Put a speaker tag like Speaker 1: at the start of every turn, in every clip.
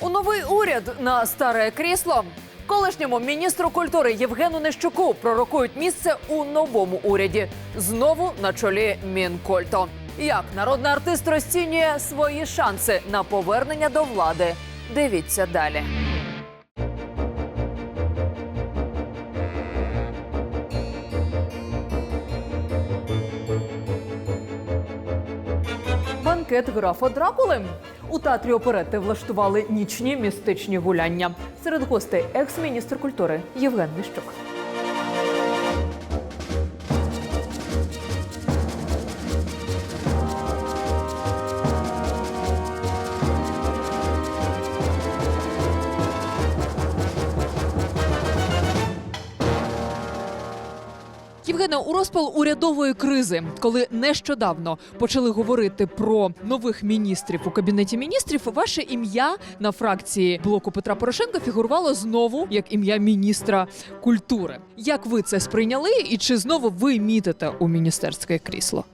Speaker 1: У новий уряд на старе крісло. Колишньому міністру культури Євгену Нещуку пророкують місце у новому уряді. Знову на чолі Мінкольто. Як народний артист розцінює свої шанси на повернення до влади? Дивіться далі. Банкет графа Дракули. У театрі оперети влаштували нічні містичні гуляння. Серед гостей екс-міністр культури Євген Міщук. Євгене, у розпал урядової кризи, коли нещодавно почали говорити про нових міністрів у кабінеті міністрів, ваше ім'я на фракції блоку Петра Порошенка фігурувало знову як ім'я міністра культури. Як ви це сприйняли, і чи знову ви мітите у міністерське крісло?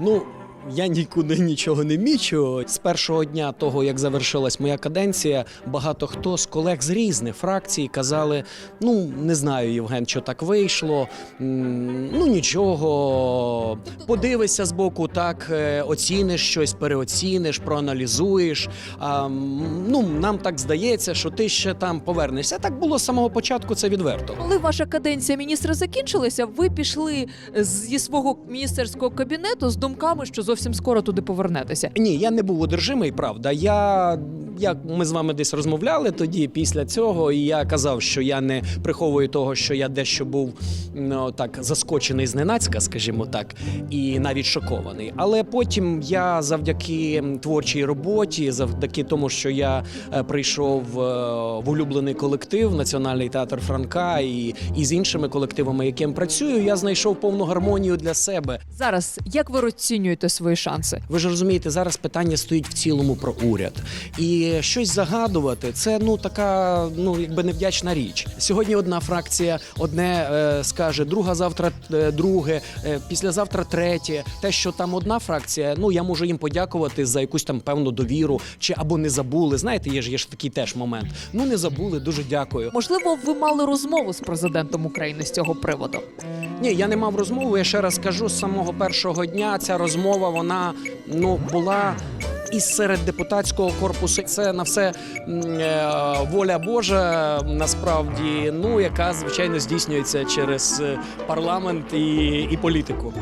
Speaker 2: Ну, я нікуди нічого не мічу. З першого дня того, як завершилась моя каденція, багато хто з колег з різних фракцій казали: ну, не знаю, Євген, що так вийшло. Ну нічого, подивишся з боку, так е, оціниш щось, переоціниш, проаналізуєш. А, ну, нам так здається, що ти ще там повернешся. Так було з самого початку, це відверто.
Speaker 1: Коли ваша каденція міністра закінчилася, ви пішли зі свого міністерського кабінету з думками, що зовсім скоро туди повернетеся.
Speaker 2: Ні, я не був одержимий, правда. Я як ми з вами десь розмовляли тоді, після цього, і я казав, що я не приховую того, що я дещо був ну, так заскочений зненацька, скажімо так, і навіть шокований. Але потім я завдяки творчій роботі, завдяки тому, що я е, прийшов е, в улюблений колектив Національний театр Франка і, і з іншими колективами, яким працюю, я знайшов повну гармонію для себе.
Speaker 1: Зараз як ви розцінюєте свої шанси?
Speaker 2: Ви ж розумієте, зараз питання стоїть в цілому про уряд. І щось загадувати це ну така ну якби невдячна річ. Сьогодні одна фракція одне е, скаже, друга завтра е, друге, е, післязавтра третє. Те, що там одна фракція, ну я можу їм подякувати за якусь там певну довіру, чи або не забули. Знаєте, є ж є ж такий теж момент. Ну не забули, дуже дякую.
Speaker 1: Можливо, ви мали розмову з президентом України з цього приводу.
Speaker 2: Ні, я не мав розмови. Я ще раз кажу, з самого першого дня ця розмова вона ну була. І серед депутатського корпусу це на все е, воля Божа насправді, ну яка звичайно здійснюється через е, парламент і, і політику.